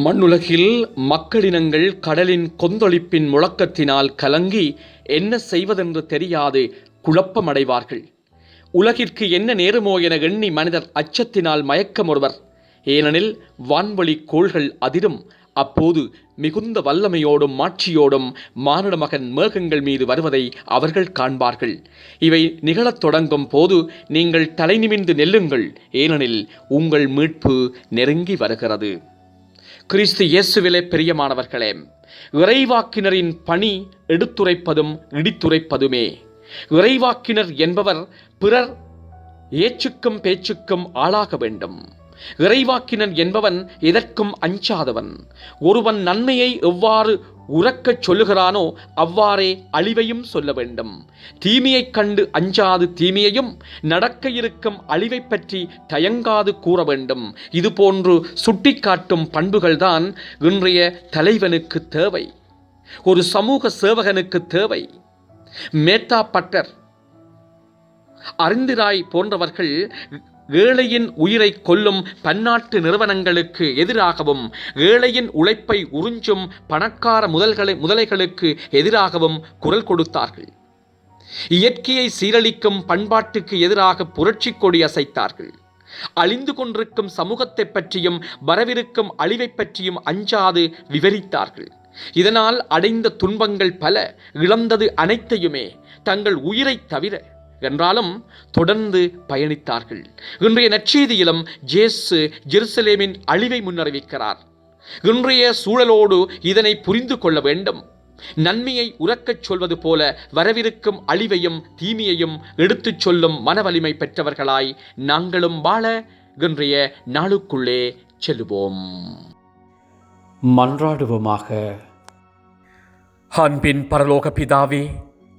மண்ணுலகில் மக்களினங்கள் கடலின் கொந்தளிப்பின் முழக்கத்தினால் கலங்கி என்ன செய்வதென்று தெரியாது குழப்பமடைவார்கள். உலகிற்கு என்ன நேருமோ என எண்ணி மனிதர் அச்சத்தினால் மயக்கமுறுவர் ஏனெனில் வான்வழி கோள்கள் அதிரும். அப்போது மிகுந்த வல்லமையோடும் மாட்சியோடும் மானிட மகன் மேகங்கள் மீது வருவதை அவர்கள் காண்பார்கள். இவை நிகழத் தொடங்கும் போது நீங்கள் தலை நிமிந்து நெல்லுங்கள். ஏனெனில் உங்கள் மீட்பு நெருங்கி வருகிறது. கிறிஸ்து இயேசுவிலே பிரியமானவர்களே இறைவாக்கினரின் பணி எடுத்துரைப்பதும் இடித்துரைப்பதுமே. இறைவாக்கினர் என்பவர் பிறர் ஏச்சுக்கும் பேச்சுக்கும் ஆளாக வேண்டும். இறைவாக்கினன் என்பவன் எதற்கும் அஞ்சாதவன். ஒருவன் நன்மையை எவ்வாறு உறக்கச் சொல்லுகிறானோ அவ்வாறே அழிவையும் சொல்ல வேண்டும். தீமையைக் கண்டு அஞ்சாது தீமையையும் நடக்க இருக்கும் அழிவைப் பற்றி தயங்காது கூற வேண்டும். இதுபோன்று சுட்டிக்காட்டும் பண்புகள்தான் இன்றைய தலைவனுக்கு தேவை. ஒரு சமூக சேவகனுக்கு தேவை. மேத்தா பட்டர் அறிந்திராய் போன்றவர்கள் ஏழையின் உயிரை கொல்லும் பன்னாட்டு நிறுவனங்களுக்கு எதிராகவும் ஏழையின் உழைப்பை உறிஞ்சும் பணக்கார முதல்களை முதலைகளுக்கு எதிராகவும் குரல் கொடுத்தார்கள். இயற்கையை சீரழிக்கும் பண்பாட்டுக்கு எதிராக புரட்சி கொடி அசைத்தார்கள். அழிந்து கொண்டிருக்கும் சமூகத்தை பற்றியும் வரவிருக்கும் அழிவைப் பற்றியும் அஞ்சாது விவரித்தார்கள். இதனால் அடைந்த துன்பங்கள் பல இழந்தது அனைத்தையுமே தங்கள் உயிரைத் தவிர என்றாலும் தொடர்ந்து பயணித்தார்கள். இன்றைய நற்செய்தியிலும் ஜேசு ஜெருசலேமின் அழிவை முன்னறிவிக்கிறார். இன்றைய சூழலோடு இதனை புரிந்து கொள்ள வேண்டும். நன்மையை உறக்கச் சொல்வது போல வரவிருக்கும் அழிவையும் தீமையையும் எடுத்துச் சொல்லும் மனவலிமை பெற்றவர்களாய் நாங்களும் வாழ இன்றைய நாளுக்குள்ளே செல்லுவோம் மன்றாடுவோமாக. அன்பின் பரலோக பிதாவே